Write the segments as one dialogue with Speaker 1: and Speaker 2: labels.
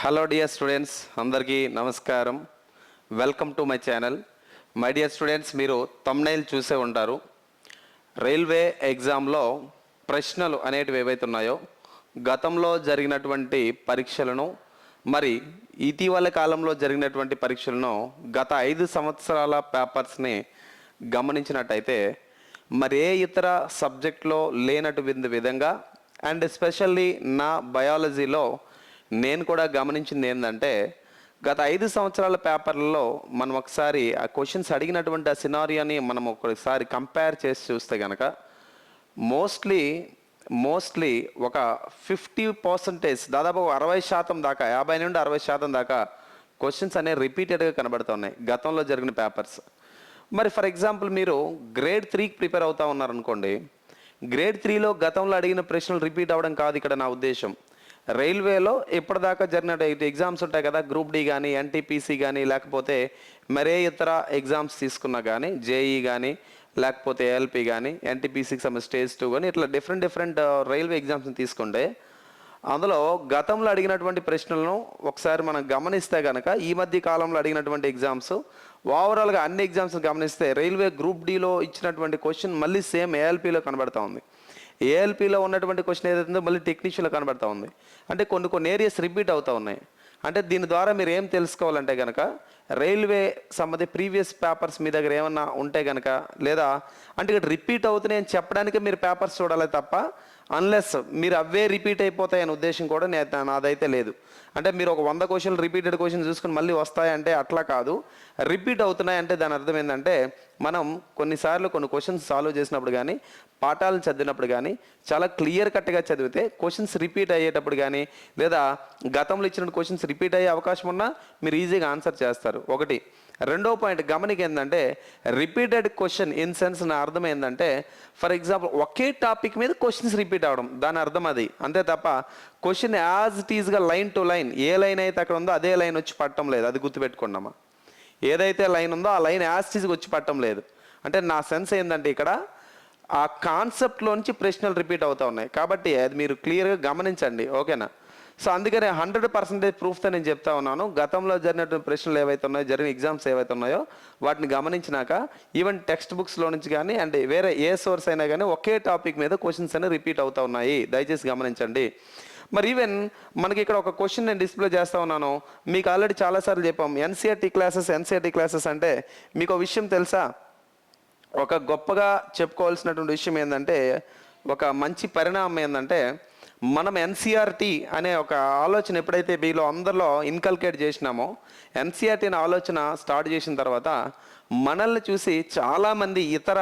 Speaker 1: Hello dear students అందరికీ నమస్కారం. Welcome to my channel my dear students మీరు thumbnail చూసే ఉంటారు. రైల్వే ఎగ్జామ్లో ప్రశ్నలు అనేటివి ఏవైతే ఉన్నాయో గతంలో జరిగినటువంటి పరీక్షలను మరి ఇటీవల కాలంలో జరిగినటువంటి పరీక్షలను గత ఐదు సంవత్సరాల పేపర్స్ని గమనించినట్టయితే మరి ఏ ఇతర సబ్జెక్ట్లో లేనటువంటి విధంగా అండ్ ఎస్పెషల్లీ నా బయాలజీలో నేను కూడా గమనించింది ఏంటంటే గత ఐదు సంవత్సరాల పేపర్లలో మనం ఒకసారి ఆ క్వశ్చన్స్ అడిగినటువంటి ఆ సినారియోని మనం ఒకసారి కంపేర్ చేసి చూస్తే కనుక మోస్ట్లీ మోస్ట్లీ ఒక ఫిఫ్టీ పర్సంటేజ్ దాదాపు అరవై శాతం దాకా యాభై నుండి అరవై శాతం దాకా క్వశ్చన్స్ అనేవి రిపీటెడ్గా కనబడుతున్నాయి గతంలో జరిగిన పేపర్స్. మరి ఫర్ ఎగ్జాంపుల్ మీరు గ్రేడ్ త్రీకి ప్రిపేర్ అవుతా ఉన్నారనుకోండి గ్రేడ్ త్రీలో గతంలో అడిగిన ప్రశ్నలు రిపీట్ అవ్వడం కాదు ఇక్కడ నా ఉద్దేశం. రైల్వేలో ఇప్పటిదాకా జరిగిన ఎగ్జామ్స్ ఉంటాయి కదా గ్రూప్ డి కానీ ఎన్టీపీసీ కానీ లేకపోతే మరే ఇతర ఎగ్జామ్స్ తీసుకున్నా కానీ జేఈ కానీ లేకపోతే ఏఎల్పి కానీ ఎన్టీపీసీకి సంబంధించి స్టేజ్ టూ కానీ ఇట్లా డిఫరెంట్ డిఫరెంట్ రైల్వే ఎగ్జామ్స్ని తీసుకుంటే అందులో గతంలో అడిగినటువంటి ప్రశ్నలను ఒకసారి మనం గమనిస్తే కనుక ఈ మధ్య కాలంలో అడిగినటువంటి ఎగ్జామ్స్ ఓవరాల్గా అన్ని ఎగ్జామ్స్ గమనిస్తే రైల్వే గ్రూప్ డిలో ఇచ్చినటువంటి క్వశ్చన్ మళ్ళీ సేమ్ ఏఎల్పిలో కనబడతా ఉంది. ఏఎల్పిలో ఉన్నటువంటి క్వశ్చన్ ఏదైతుందో మళ్ళీ టెక్నీషియన్లో కనబడతా ఉంది. అంటే కొన్ని కొన్ని ఏరియాస్ రిపీట్ అవుతూ ఉన్నాయి. అంటే దీని ద్వారా మీరు ఏం తెలుసుకోవాలంటే కనుక రైల్వే సంబంధి ప్రీవియస్ పేపర్స్ మీ దగ్గర ఏమన్నా ఉంటే కనుక లేదా అంటే ఇక్కడ రిపీట్ అవుతున్నాయి అని చెప్పడానికి మీరు పేపర్స్ చూడాలి తప్ప అన్లెస్ మీరు అవే రిపీట్ అయిపోతాయనే ఉద్దేశం కూడా నేను నాదైతే లేదు. అంటే మీరు ఒక వంద క్వశ్చన్లు రిపీటెడ్ క్వశ్చన్ చూసుకుని మళ్ళీ వస్తాయంటే అట్లా కాదు. రిపీట్ అవుతున్నాయంటే దాని అర్థం ఏంటంటే మనం కొన్నిసార్లు కొన్ని క్వశ్చన్స్ సాల్వ్ చేసినప్పుడు కానీ పాఠాలను చదివినప్పుడు కానీ చాలా క్లియర్ కట్గా చదివితే క్వశ్చన్స్ రిపీట్ అయ్యేటప్పుడు కానీ లేదా గతంలో ఇచ్చిన క్వశ్చన్స్ రిపీట్ అయ్యే అవకాశం ఉన్నా మీరు ఈజీగా ఆన్సర్ చేస్తారు. ఒకటి రెండో పాయింట్ గమనిక ఏంటంటే రిపీటెడ్ క్వశ్చన్ ఇన్ సెన్స్ నా అర్థం ఏంటంటే ఫర్ ఎగ్జాంపుల్ ఒకే టాపిక్ మీద క్వశ్చన్స్ రిపీట్ అవడం దాని అర్థం అది. అంతే తప్ప క్వశ్చన్ యాజ్ ఇట్ ఈజ్గా లైన్ టు లైన్ ఏ లైన్ అయితే అక్కడ ఉందో అదే లైన్ వచ్చి పట్టడం లేదు. అది గుర్తుపెట్టుకున్నామా ఏదైతే లైన్ ఉందో ఆ లైన్ యాజ్ ఇట్ వచ్చి పట్టడం లేదు. అంటే నా సెన్స్ ఏంటంటే ఇక్కడ ఆ కాన్సెప్ట్లోంచి ప్రశ్నలు రిపీట్ అవుతా ఉన్నాయి. కాబట్టి అది మీరు క్లియర్గా గమనించండి. ఓకేనా? సో అందుకనే హండ్రెడ్ పర్సెంటేజ్ ప్రూఫ్తో నేను చెప్తా ఉన్నాను. గతంలో జరిగినటువంటి ప్రశ్నలు ఏవైతే ఉన్నాయో జరిగిన ఎగ్జామ్స్ ఏవైతే ఉన్నాయో వాటిని గమనించినాక ఈవెన్ టెక్స్ట్ బుక్స్లో నుంచి కానీ అండ్ వేరే ఏ సోర్స్ అయినా కానీ ఒకే టాపిక్ మీద క్వశ్చన్స్ అనేవి రిపీట్ అవుతా ఉన్నాయి. దయచేసి గమనించండి. మరి ఈవెన్ మనకి ఇక్కడ ఒక క్వశ్చన్ నేను డిస్ప్లే చేస్తా ఉన్నాను. మీకు ఆల్రెడీ చాలాసార్లు చెప్పాం. ఎన్సీఆర్టీ క్లాసెస్ ఎన్సీఆర్టీ క్లాసెస్ అంటే మీకు ఒక విషయం తెలుసా? ఒక గొప్పగా చెప్పుకోవాల్సినటువంటి విషయం ఏంటంటే ఒక మంచి పరిణామం ఏంటంటే మనం ఎన్సీఆర్టీ అనే ఒక ఆలోచన ఎప్పుడైతే మీలో అందరిలో ఇన్కల్కేట్ చేసినామో ఎన్సీఆర్టీ అనే ఆలోచన స్టార్ట్ చేసిన తర్వాత మనల్ని చూసి చాలామంది ఇతర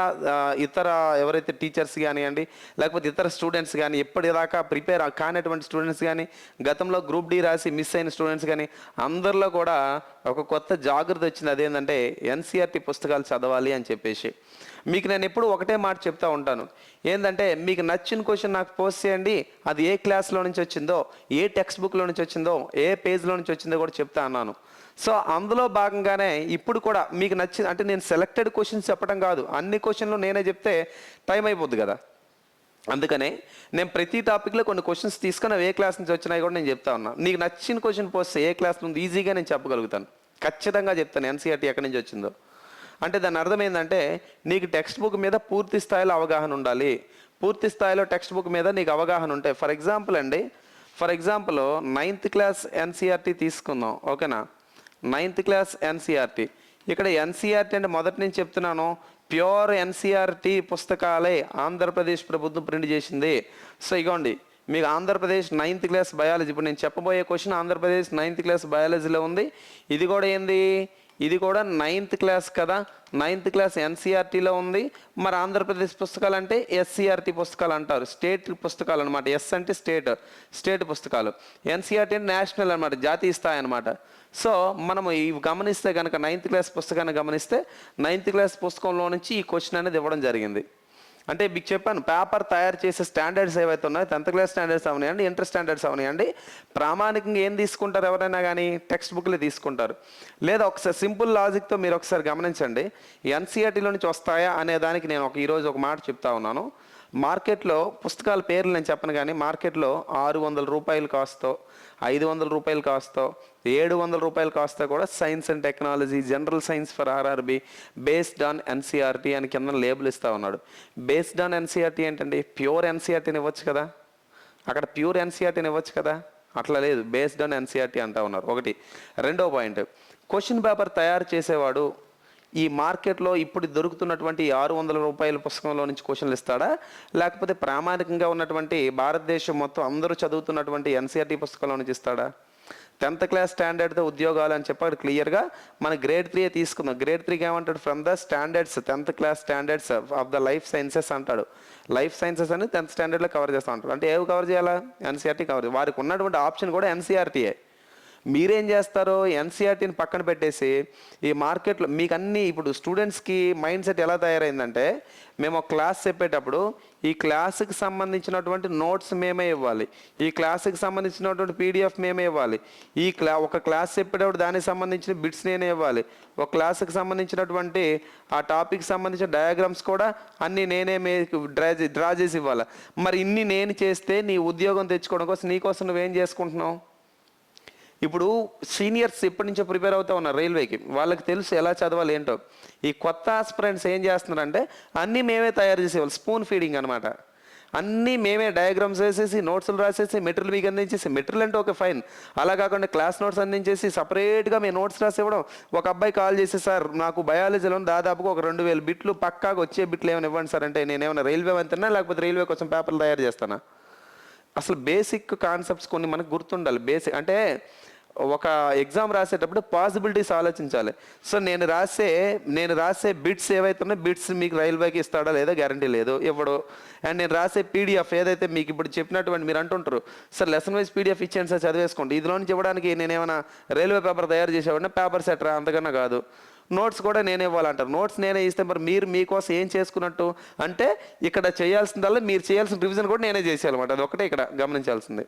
Speaker 1: ఇతర ఎవరైతే టీచర్స్ కానివ్వండి లేకపోతే ఇతర స్టూడెంట్స్ కానీ ఎప్పటిదాకా ప్రిపేర్ కానటువంటి స్టూడెంట్స్ కానీ గతంలో గ్రూప్ డి రాసి మిస్ అయిన స్టూడెంట్స్ కానీ అందరిలో కూడా ఒక కొత్త జాగ్రత్త వచ్చింది. అదేంటంటే ఎన్సీఆర్టీ పుస్తకాలు చదవాలి అని చెప్పేసి. మీకు నేను ఎప్పుడు ఒకటే మాట చెప్తా ఉంటాను. ఏంటంటే మీకు నచ్చిన క్వశ్చన్ నాకు పోస్ట్ చేయండి. అది ఏ క్లాస్లో నుంచి వచ్చిందో ఏ టెక్స్ట్ బుక్లో నుంచి వచ్చిందో ఏ పేజ్లో నుంచి వచ్చిందో కూడా చెప్తా అన్నాను. సో అందులో భాగంగానే ఇప్పుడు కూడా మీకు నచ్చింది అంటే నేను సెలెక్టెడ్ క్వశ్చన్స్ చెప్పడం కాదు. అన్ని క్వశ్చన్లు నేనే చెప్తే టైం అయిపోద్ది కదా. అందుకనే నేను ప్రతి టాపిక్లో కొన్ని క్వశ్చన్స్ తీసుకొని అవి ఏ క్లాస్ నుంచి వచ్చినాయి కూడా నేను చెప్తా ఉన్నా. నీకు నచ్చిన క్వశ్చన్ పోస్తే ఏ క్లాస్ నుండి ఈజీగా నేను చెప్పగలుగుతాను. ఖచ్చితంగా చెప్తాను ఎన్సీఆర్టీ ఎక్కడి నుంచి వచ్చిందో. అంటే దాని అర్థం ఏంటంటే నీకు టెక్స్ట్ బుక్ మీద పూర్తి స్థాయిలో అవగాహన ఉండాలి. పూర్తి స్థాయిలో టెక్స్ట్ బుక్ మీద నీకు అవగాహన ఉంటాయి ఫర్ ఎగ్జాంపుల్ అండి for example ninth class NCERT తీసుకుందాం ఓకేనా నైన్త్ క్లాస్ ఎన్సీఆర్టీ. ఇక్కడ ఎన్సీఆర్టీ అంటే మొదటి నుంచి చెప్తున్నాను ప్యూర్ ఎన్సీఆర్టీ పుస్తకాలే ఆంధ్రప్రదేశ్ ప్రభుత్వం ప్రింట్ చేసింది. సో ఇగోండి మీకు ఆంధ్రప్రదేశ్ నైన్త్ క్లాస్ బయాలజీ ఇప్పుడు నేను చెప్పబోయే క్వశ్చన్ ఆంధ్రప్రదేశ్ నైన్త్ క్లాస్ బయాలజీలో ఉంది. ఇది కూడా ఏంది? ఇది కూడా నైన్త్ క్లాస్ కదా. నైన్త్ క్లాస్ ఎన్సీఆర్టీలో ఉంది. మరి ఆంధ్రప్రదేశ్ పుస్తకాలు అంటే ఎస్సీఆర్టీ పుస్తకాలు అంటారు. స్టేట్ పుస్తకాలు అనమాట ఎస్ అంటే స్టేట్ స్టేట్ పుస్తకాలు. ఎన్సీఆర్టీ అంటే నేషనల్ అనమాట జాతీయ స్థాయి అనమాట సో మనము ఇవి గమనిస్తే కనుక నైన్త్ క్లాస్ పుస్తకాన్ని గమనిస్తే నైన్త్ క్లాస్ పుస్తకంలో నుంచి ఈ క్వశ్చన్ అనేది ఇవ్వడం జరిగింది. అంటే మీకు చెప్పాను పేపర్ తయారు చేసే స్టాండర్డ్స్ ఏవైతే ఉన్నాయో టెన్త్ క్లాస్ స్టాండర్డ్స్ అవనివ్వండి ఇంటర్ స్టాండర్డ్స్ అవనివ్వండి ప్రామాణికంగా ఏం తీసుకుంటారు ఎవరైనా కానీ? టెక్స్ట్ బుక్లు తీసుకుంటారు. లేదా ఒకసారి సింపుల్ లాజిక్తో మీరు ఒకసారి గమనించండి. ఎన్సీఆర్టీలో నుంచి వస్తాయా అనే దానికి నేను ఒక ఈరోజు ఒక మాట చెప్తా ఉన్నాను. మార్కెట్లో పుస్తకాల పేర్లు నేను చెప్పను కానీ మార్కెట్లో ఆరు వందల రూపాయలు కాస్తో ఐదు వందల రూపాయలు కాస్తో ఏడు వందల రూపాయలు కాస్తో కూడా science and technology general science for RRB based on NCERT అని కింద లేబుల్ ఇస్తూ ఉన్నాడు. బేస్డ్ ఆన్ ఎన్సీఆర్టీ ఏంటండి? ప్యూర్ ఎన్సీఆర్టీని ఇవ్వచ్చు కదా? అక్కడ ప్యూర్ ఎన్సీఆర్టీని ఇవ్వచ్చు కదా? అట్లా లేదు. బేస్డ్ ఆన్ ఎన్సీఆర్టీ అంటూ ఉన్నారు. ఒకటి. రెండో పాయింట్. క్వశ్చన్ పేపర్ తయారు చేసేవాడు ఈ మార్కెట్లో ఇప్పుడు దొరుకుతున్నటువంటి ఆరు వందల రూపాయల పుస్తకంలో నుంచి క్వశ్చన్లు ఇస్తాడా? లేకపోతే ప్రామాణికంగా ఉన్నటువంటి భారతదేశం మొత్తం అందరూ చదువుతున్నటువంటి ఎన్సీఆర్టీ పుస్తకంలో నుంచి ఇస్తాడా? టెన్త్ క్లాస్ స్టాండర్డ్తో ఉద్యోగాలు అని చెప్పి అక్కడ క్లియర్గా మన గ్రేడ్ త్రీ తీసుకుందాం. గ్రేడ్ త్రీకి ఏమంటాడు? From the standards tenth class standards of the life sciences అంటాడు. లైఫ్ సైన్సెస్ అని టెన్త్ స్టాండర్డ్లో కవర్ చేస్తా ఉంటాడు. అంటే ఏవి కవర్ చేయాలా? NCERT cover. వారికి ఉన్నటువంటి ఆప్షన్ కూడా ఎన్సీఆర్టీయే. మీరేం చేస్తారో ఎన్సీఆర్టీని పక్కన పెట్టేసి ఈ మార్కెట్లో మీకు అన్ని ఇప్పుడు స్టూడెంట్స్కి మైండ్ సెట్ ఎలా తయారైందంటే మేము ఒక క్లాస్ చెప్పేటప్పుడు ఈ క్లాస్కి సంబంధించినటువంటి నోట్స్ మేమే ఇవ్వాలి. ఈ క్లాస్కి సంబంధించినటువంటి పీడిఎఫ్ మేమే ఇవ్వాలి. ఈ క్లా ఒక క్లాస్ చెప్పేటప్పుడు దానికి సంబంధించిన బిట్స్ నేనే ఇవ్వాలి. ఒక క్లాస్కి సంబంధించినటువంటి ఆ టాపిక్ సంబంధించిన డయాగ్రామ్స్ కూడా అన్నీ నేనే మీకు డ్రా డ్రా చేసి ఇవ్వాలి. మరి ఇన్ని నేను చేస్తే నీ ఉద్యోగం తెచ్చుకోవడం కోసం నీకోసం నువ్వేం చేసుకుంటున్నావు? ఇప్పుడు సీనియర్స్ ఎప్పటి నుంచో ప్రిపేర్ అవుతా ఉన్నారు రైల్వేకి. వాళ్ళకి తెలుసు ఎలా చదవాలి ఏంటో. ఈ కొత్త ఆస్పిరెంట్స్ ఏం చేస్తున్నారంటే అన్నీ మేమే తయారు చేసేవాళ్ళు స్పూన్ ఫీడింగ్ అనమాట అన్నీ మేమే డయాగ్రామ్స్ వేసేసి నోట్స్లు రాసేసి మెటీరియల్ మీకు అందించేసి మెటీరియల్ అంటే ఒక ఫైన్. అలా కాకుండా క్లాస్ నోట్స్ అందించేసి సపరేట్గా మేము నోట్స్ రాసి ఇవ్వడం ఒక అబ్బాయి కాల్ చేసి సార్ నాకు బయాలజీలో దాదాపుగా ఒక రెండు వేల బిట్లు పక్కాగా వచ్చే బిట్లు ఏమైనా ఇవ్వండి సార్. అంటే నేను ఏమైనా రైల్వే అంతనా లేకపోతే రైల్వే కోసం పేపర్లు తయారు చేస్తానా? అసలు బేసిక్ కాన్సెప్ట్స్ కొన్ని మనకు గుర్తుండాలి. బేసిక్ అంటే ఒక ఎగ్జామ్ రాసేటప్పుడు పాసిబిలిటీస్ ఆలోచించాలి. సో నేను రాసే నేను రాసే బిట్స్ ఏవైతే ఉన్నాయో బిట్స్ మీకు రైల్వేకి ఇస్తాడా లేదా? గ్యారంటీ లేదు. ఇవ్వడు అండ్ నేను రాసే పీడిఎఫ్ ఏదైతే మీకు ఇప్పుడు చెప్పినటువంటి మీరు అంటుంటారు సార్ లెసన్ వైజ్ పీడిఎఫ్ ఇచ్చాను సార్ చదివేసుకోండి. ఇదిలో నుంచి ఇవ్వడానికి నేను ఏమైనా రైల్వే పేపర్ తయారు చేసేవాడినా? పేపర్ సెట్రా అంతకన్నా కాదు. నోట్స్ కూడా నేనే ఇవ్వాలంటారు. నోట్స్ నేనే ఇస్తే మరి మీరు మీకోసం ఏం చేసుకున్నట్టు? అంటే ఇక్కడ చేయాల్సిందల్లా మీరు చేయాల్సిన రివిజన్ కూడా నేనే చేసేయాలన్నమాట. అది ఒకటే ఇక్కడ గమనించాల్సింది.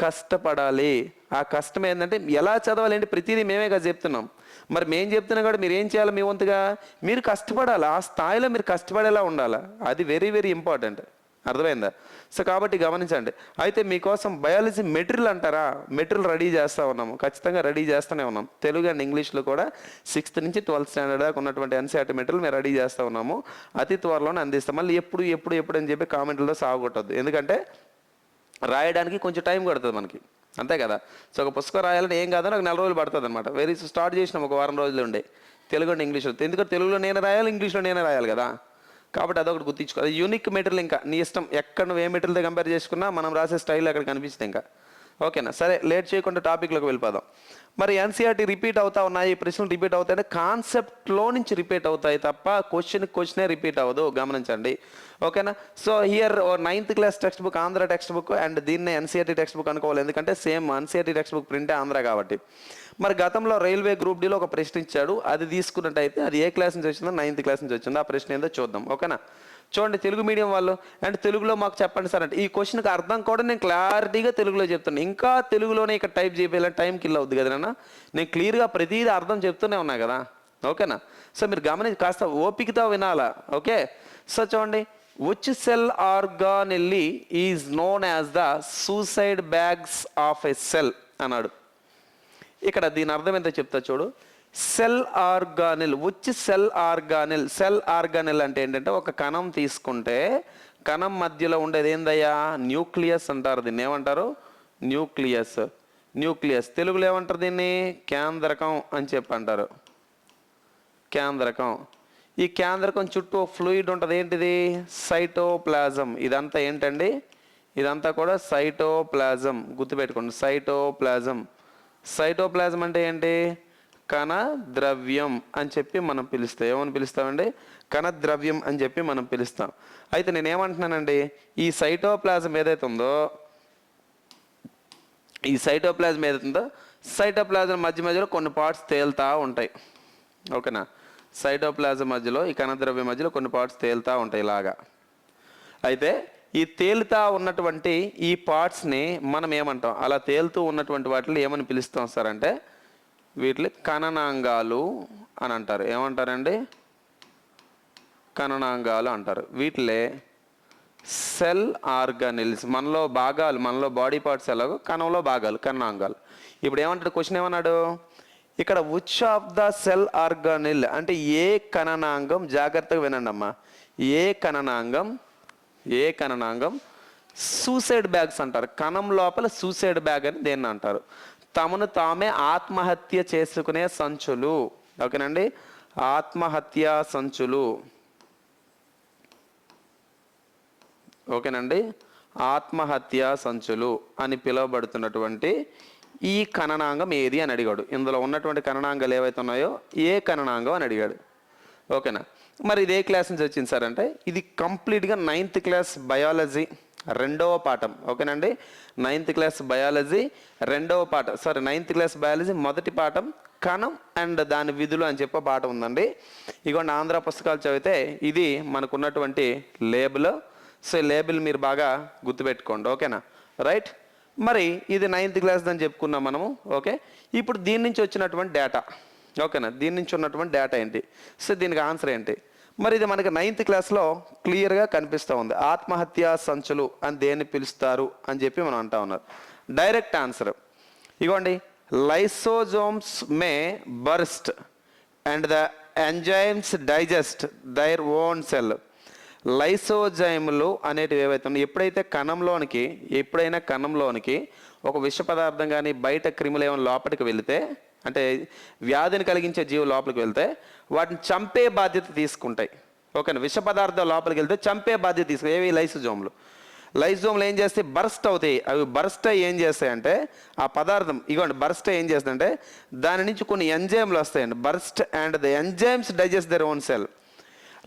Speaker 1: కష్టపడాలి. ఆ కష్టం ఏంటంటే ఎలా చదవాలి అంటే ప్రతిదీ మేమే కదా చెప్తున్నాం. మరి మేము చెప్తున్నాం కూడా మీరు ఏం చేయాలి మీ వంతుగా? మీరు కష్టపడాలి. ఆ స్థాయిలో మీరు కష్టపడేలా ఉండాలి. అది వెరీ వెరీ ఇంపార్టెంట్ అర్థమైందా? సో కాబట్టి గమనించండి అయితే మీకోసం బయాలజీ మెటీరియల్ అంటారా? మెటీరియల్ రెడీ చేస్తూ ఉన్నాము ఖచ్చితంగా రెడీ చేస్తూనే ఉన్నాం తెలుగు అండ్ ఇంగ్లీష్లో కూడా సిక్స్త్ నుంచి ట్వెల్త్ స్టాండర్డ్ దాకా ఉన్నటువంటి ఎన్సీఆర్టీ మెటీరియల్ మేము రెడీ చేస్తూ ఉన్నాము. అతి త్వరలోనే అందిస్తాం. మళ్ళీ ఎప్పుడు ఎప్పుడు ఎప్పుడు అని చెప్పి కామెంట్లతో సాగొట్టద్దు ఎందుకంటే రాయడానికి కొంచెం టైం పడుతుంది మనకి. అంతే కదా? సో ఒక పుస్తకం రాయాలంటే ఏం కాదని ఒక నెల రోజులు పడుతుంది అనమాట వెరీ స్టార్ట్ చేసినాం ఒక వారం రోజులు ఉండే. తెలుగు అండ్ ఇంగ్లీష్లో. ఎందుకంటే తెలుగులో నేను రాయాలి ఇంగ్లీష్లో నేనే రాయాలి కదా? కాబట్టి అదొకటి గుర్తించుకో అది యూనిక్ మెటీరియల్ ఇంకా. నీ ఇష్టం ఎక్కడ నువ్వు ఏ మెటీరియల్తో కంపేర్ చేసుకున్నా మనం రాసే స్టైల్ అక్కడ కనిపిస్తుంది ఇంకా. ఓకేనా? సరే లేట్ చేయకుండా టాపిక్లోకి వెళ్ళిపోదాం. మరి ఎన్సీఆర్టీ రిపీట్ అవుతా ఉన్నాయి? ఈ ప్రశ్నలు రిపీట్ అవుతాయంటే కాన్సెప్ట్లో నుంచి రిపీట్ అవుతాయి తప్ప క్వశ్చన్ క్వశ్చనే రిపీట్ అవ్వదు. గమనించండి. ఓకేనా? So here ninth class text book Andhra text book and దీన్నే ఎన్సీఆర్టీ టెక్స్ట్ బుక్ అనుకోవాలి. ఎందుకంటే సేమ్ ఎన్సీఆర్టీ టెక్స్ట్ బుక్ ప్రింటే ఆంధ్ర కాబట్టి. మరి గతంలో రైల్వే గ్రూప్ డీలో ఒక ప్రశ్న ఇచ్చాడు. అది తీసుకున్నట్టయితే అది ఏ క్లాస్ నుంచి వచ్చిందో నైన్త్ క్లాస్ నుంచి వచ్చిందో ఆ ప్రశ్న ఏందో చూద్దాం. ఓకేనా? చూడండి తెలుగు మీడియం వాళ్ళు అండ్ తెలుగులో మాకు చెప్పండి సార్ అంటే ఈ క్వశ్చన్కి అర్థం కూడా నేను క్లారిటీగా తెలుగులో చెప్తాను ఇంకా తెలుగులోనే ఇక్కడ టైప్ చేయాలంటే టైం కిల్ అవుద్ది కదా నాన్న. నేను క్లియర్గా ప్రతిదీ అర్థం చెప్తూనే ఉన్నా కదా. ఓకేనా? సో మీరు గమనించి కాస్త ఓపికతో వినాలా. ఓకే? సో చూడండి. Which cell organelle is known as the suicide bags of a cell అన్నాడు. ఇక్కడ దీని అర్థం ఎంత చెప్తా చూడు. సెల్ ఆర్గానిల్ వచ్చి సెల్ ఆర్గానిల్ సెల్ ఆర్గానిల్ అంటే ఏంటంటే ఒక కణం తీసుకుంటే కణం మధ్యలో ఉండేది ఏందయ్యా? న్యూక్లియస్ అంటారు దీన్ని. ఏమంటారు? న్యూక్లియస్. న్యూక్లియస్. తెలుగులో ఏమంటారు దీన్ని? కేంద్రకం అని చెప్పి అంటారు. కేంద్రకం. ఈ కేంద్రకం చుట్టూ ఫ్లూయిడ్ ఉంటుంది. ఏంటిది? సైటోప్లాజం. ఇదంతా ఏంటండి? ఇదంతా కూడా సైటోప్లాజం. గుర్తుపెట్టుకోండి. సైటోప్లాజం. సైటోప్లాజం అంటే ఏంటి? కణ ద్రవ్యం అని చెప్పి మనం పిలుస్తాం ఏమని పిలుస్తామండి? కణ ద్రవ్యం అని చెప్పి మనం పిలుస్తాం. అయితే నేను ఏమంటున్నానండి ఈ సైటోప్లాజం ఏదైతే ఉందో ఈ సైటోప్లాజం ఏదైతే ఉందో సైటోప్లాజం మధ్య మధ్యలో కొన్ని పార్ట్స్ తేలుతా ఉంటాయి. ఓకేనా? సైటోప్లాజం మధ్యలో ఈ కణద్రవ్యం మధ్యలో కొన్ని పార్ట్స్ తేలుతా ఉంటాయి ఇలాగా. అయితే ఈ తేలుతా ఉన్నటువంటి ఈ పార్ట్స్ని మనం ఏమంటాం? అలా తేలుతూ ఉన్నటువంటి వాటిని ఏమని పిలుస్తాం సార్ అంటే వీటిని కణనాంగాలు అని అంటారు. ఏమంటారండి? కణనాంగాలు అంటారు. వీటిలే సెల్ ఆర్గానిల్స్ మనలో భాగాలు మనలో బాడీ పార్ట్స్ ఎలాగో కణంలో భాగాలు కణనాంగాలు. ఇప్పుడు ఏమంటాడు? క్వశ్చన్ ఏమన్నాడు? ఇక్కడ which of the cell organelle అంటే ఏ కణనాంగం? జాగ్రత్తగా వినండి అమ్మా ఏ కణనాంగం? ఏ కణనాంగం? సూసైడ్ బ్యాగ్స్ అంటారు. కణం లోపల సూసైడ్ బ్యాగ్ అని దేన్ని అంటారు? తమను తామే ఆత్మహత్య చేసుకునే సంచులు. ఓకేనండి? ఆత్మహత్య సంచులు. ఓకేనండి? ఆత్మహత్య సంచులు అని పిలువబడుతున్నటువంటి ఈ కణనాంగం ఏది అని అడిగాడు. ఇందులో ఉన్నటువంటి కణనాంగాలు ఏవైతే ఉన్నాయో ఏ కణనాంగం అని అడిగాడు. ఓకేనా? మరి ఇది ఏ క్లాస్ నుంచి వచ్చింది సార్ అంటే ఇది కంప్లీట్గా నైన్త్ క్లాస్ బయాలజీ రెండవ పాఠం. ఓకేనండి? నైన్త్ క్లాస్ బయాలజీ రెండవ పాఠం. సారీ నైన్త్ క్లాస్ బయాలజీ మొదటి పాఠం కణం అండ్ దాని విధులు అని చెప్పే పాఠం ఉందండి. ఇగోండి ఆంధ్ర పుస్తకాలు చదివితే ఇది మనకున్నటువంటి లేబుల్ సో ఈ లేబుల్ మీరు బాగా గుర్తుపెట్టుకోండి. ఓకేనా? రైట్ మరి ఇది నైన్త్ క్లాస్ అని చెప్పుకున్నాం మనము. ఓకే ఇప్పుడు దీని నుంచి వచ్చినటువంటి డేటా ఓకేనా? దీని నుంచి ఉన్నటువంటి డేటా ఏంటి? సో దీనికి ఆన్సర్ ఏంటి? మరి ఇది మనకి నైన్త్ క్లాస్లో క్లియర్గా కనిపిస్తూ ఉంది. ఆత్మహత్యా సంచులు అని దేన్ని పిలుస్తారు అని చెప్పి మనం అంటా ఉన్నారు. డైరెక్ట్ ఆన్సర్ ఇగోండి. Lysosomes may burst and the enzymes digest their own cell లైసోజైములు అనేటివి ఏవైతే ఉన్నాయో ఎప్పుడైతే కణంలోనికి ఎప్పుడైనా కణంలోనికి ఒక విష పదార్థం కానీ బయట క్రిములు ఏమైనా లోపలికి వెళితే అంటే వ్యాధిని కలిగించే జీవులు లోపలికి వెళ్తే వాటిని చంపే బాధ్యత తీసుకుంటాయి. ఓకేనా? విష పదార్థాలు లోపలికి వెళ్తే చంపే బాధ్యత తీసుకుంటాయి ఏవి? లైసోజోమ్లు. లైసోమ్లు ఏం చేస్తే బర్స్ట్ అవుతాయి. అవి బర్స్ట్ అయ్యి ఏం చేస్తాయంటే ఆ పదార్థం ఇవ్వండి బర్స్ట్ ఏం చేస్తుందంటే దాని నుంచి కొన్ని ఎంజైమ్లు వస్తాయండి. Burst and the enzymes digest their own cell.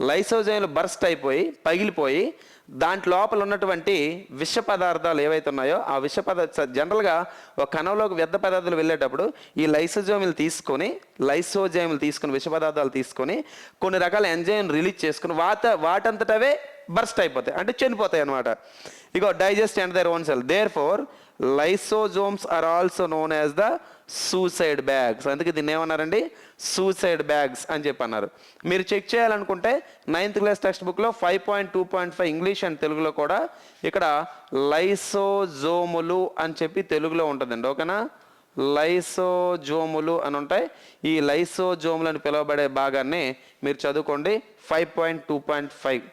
Speaker 1: లైసోజైమ్లు burst అయిపోయి పగిలిపోయి దాంట్ లోపల ఉన్నటువంటి విష పదార్థాలు ఏవైతే ఉన్నాయో ఆ విష పదార్థ జనరల్గా ఒక కణంలోకి వ్యర్థ పదార్థాలు వెళ్ళేటప్పుడు ఈ లైసోజోమిలు తీసుకొని లైసోజోమిలు తీసుకొని విష పదార్థాలు తీసుకొని కొన్ని రకాల ఎంజైమ్ రిలీజ్ చేసుకుని వాట వాటంతటవే బర్స్ట్ అయిపోతాయి. అంటే చనిపోతాయి అనమాట ఇగో digest and their own cell. Therefore lysosomes are also known as the suicide bags అందుకే దీన్ని ఏమన్నారండి? సూసైడ్ బ్యాగ్స్ అని చెప్పి అన్నారు మీరు చెక్ చేయాలనుకుంటే నైన్త్ క్లాస్ టెక్స్ట్ బుక్లో five point two point five English and తెలుగులో కూడా ఇక్కడ లైసోజోములు అని చెప్పి తెలుగులో ఉంటుందండి. ఓకేనా? లైసోజోములు అని ఉంటాయి. ఈ లైసోజోములు అని పిలువబడే భాగాన్ని మీరు చదువుకోండి. Five point two point five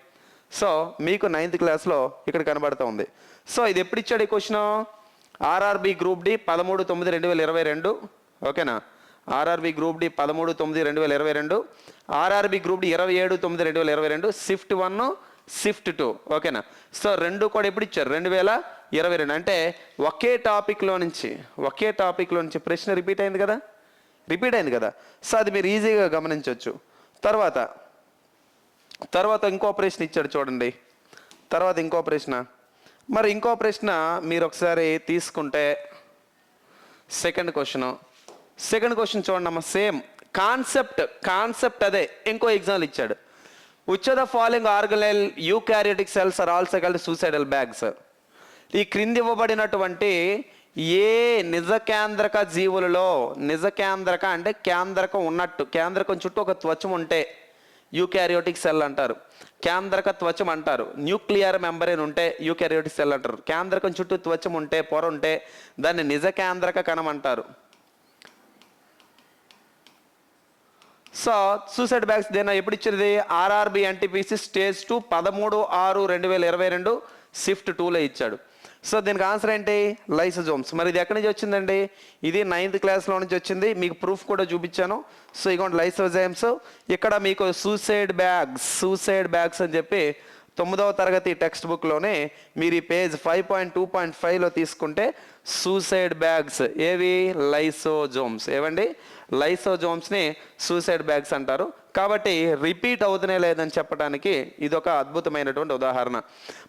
Speaker 1: so మీకు నైన్త్ క్లాస్లో ఇక్కడ కనబడుతూ ఉంది. సో ఇది ఎప్పుడు ఇచ్చాడు ఈ క్వశ్చన్ ఆర్ఆర్బి గ్రూప్ డి పదమూడు తొమ్మిది రెండు వేల ఇరవై రెండు. ఓకేనా? ఆర్ఆర్బి గ్రూప్ డి పదమూడు తొమ్మిది రెండు వేల ఇరవై రెండు. ఆర్ఆర్బి గ్రూప్ డి ఇరవై ఏడు తొమ్మిది రెండు వేల ఇరవై రెండు. షిఫ్ట్ వన్ షిఫ్ట్ టూ ఓకేనా? సో రెండు కూడా ఎప్పుడు ఇచ్చారు? రెండు వేల ఇరవై రెండు. అంటే ఒకే టాపిక్లో నుంచి ఒకే టాపిక్లో నుంచి ప్రశ్న రిపీట్ అయింది కదా? రిపీట్ అయింది కదా? సో అది మీరు ఈజీగా గమనించవచ్చు. తర్వాత తర్వాత ఇంకో ప్రశ్న ఇచ్చాడు చూడండి. తర్వాత ఇంకో ప్రశ్న. మరి ఇంకో ప్రశ్న మీరు ఒకసారి తీసుకుంటే సెకండ్ క్వశ్చన్ సెకండ్ క్వశ్చన్ చూడండి అమ్మ సేమ్ కాన్సెప్ట్ కాన్సెప్ట్ అదే. ఇంకో ఎగ్జాంపుల్ ఇచ్చాడు. Which the following organelle eukaryotic cells are also called suicidal bags ఈ క్రింది ఇవ్వబడినటువంటి ఏ నిజ కేంద్రక జీవులలో నిజ కేంద్రక అంటే కేంద్రకం ఉన్నట్టు కేంద్రకం చుట్టూ ఒక త్వచం ఉంటే యూకారియోటిక్ సెల్ అంటారు. కేంద్రక త్వచం అంటారు. న్యూక్లియర్ మెంబరేన్ ఉంటే యూకారియోటిక్ సెల్ అంటారు. కేంద్రకం చుట్టూ త్వచం ఉంటే పొర ఉంటే దాన్ని నిజ కేంద్రక కణం అంటారు. సో సూసైడ్ బ్యాగ్స్ దేనా ఎప్పుడు ఇచ్చినది ఆర్ఆర్బి ఎన్టీపీసీ స్టేజ్ టూ పదమూడు ఆరు రెండు వేల ఇరవై రెండు షిఫ్ట్ టూలో ఇచ్చాడు. సో దీనికి ఆన్సర్ ఏంటి? లైసజోమ్స్ మరి ఇది ఎక్కడి నుంచి వచ్చిందండి? ఇది నైన్త్ క్లాస్లో నుంచి వచ్చింది. మీకు ప్రూఫ్ కూడా చూపించాను. సో ఇగోండి లైసోజైమ్స్ ఇక్కడ మీకు సూసైడ్ బ్యాగ్స్ సూసైడ్ బ్యాగ్స్ అని చెప్పి తొమ్మిదవ తరగతి టెక్స్ట్ బుక్లోనే మీరు ఈ page five point two point ఫైవ్లో తీసుకుంటే సూసైడ్ బ్యాగ్స్ ఏవి? లైసోజోమ్స్ ఏవండి? లైసోజోమ్స్ని సూసైడ్ బ్యాగ్స్ అంటారు. కాబట్టి రిపీట్ అవుతూనే లేదని చెప్పడానికి ఇది ఒక అద్భుతమైనటువంటి ఉదాహరణ.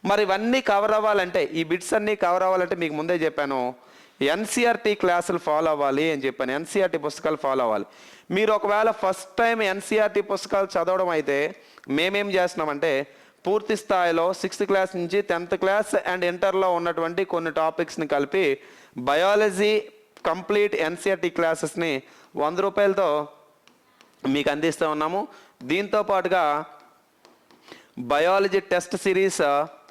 Speaker 1: మరి ఇవన్నీ కవర్ అవ్వాలంటే ఈ బిట్స్ అన్నీ కవర్ అవ్వాలంటే మీకు ముందే చెప్పాను ఎన్సీఆర్టీ క్లాసులు ఫాలో అవ్వాలి అని చెప్పాను. ఎన్సీఆర్టీ పుస్తకాలు ఫాలో అవ్వాలి. మీరు ఒకవేళ ఫస్ట్ టైం ఎన్సీఆర్టీ పుస్తకాలు చదవడం అయితే మేమేం చేస్తున్నామంటే పూర్తి స్థాయిలో సిక్స్త్ క్లాస్ నుంచి టెన్త్ క్లాస్ అండ్ ఇంటర్లో ఉన్నటువంటి కొన్ని టాపిక్స్ని కలిపి బయాలజీ కంప్లీట్ ఎన్సీఆర్టీ క్లాసెస్ని వంద రూపాయలతో మీకు అందిస్తూ ఉన్నాము. దీంతో పాటుగా బయాలజీ టెస్ట్ సిరీస్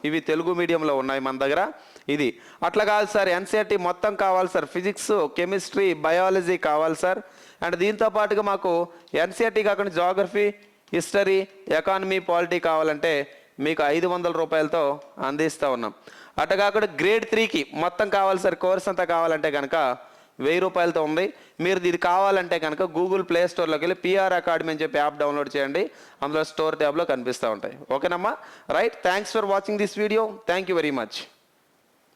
Speaker 1: ఇవి తెలుగు మీడియంలో ఉన్నాయి మన దగ్గర. ఇది అట్లా కాదు సార్ ఎన్సీఆర్టీ మొత్తం కావాలి సార్. ఫిజిక్స్ కెమిస్ట్రీ బయాలజీ కావాలి సార్. అండ్ దీంతో పాటుగా మాకు ఎన్సీఆర్టీ కాకుండా జాగ్రఫీ హిస్టరీ ఎకానమీ పాలిటీ కావాలంటే మీకు ఐదు వందల రూపాయలతో అందిస్తూ ఉన్నాం. అట్లా కాకుండా గ్రేడ్ త్రీకి మొత్తం కావాలి సార్. కోర్స్ అంతా కావాలంటే కనుక వెయ్యి రూపాయలతో ఉంది. మీరు ఇది కావాలంటే కనుక గూగుల్ ప్లే స్టోర్లోకి వెళ్ళి పిఆర్ అకాడమీ అని చెప్పి యాప్ డౌన్లోడ్ చేయండి. అందులో స్టోర్ ట్యాబ్లో కనిపిస్తూ ఉంటాయి. ఓకేనమ్మా? Right thanks for watching this video thank you very much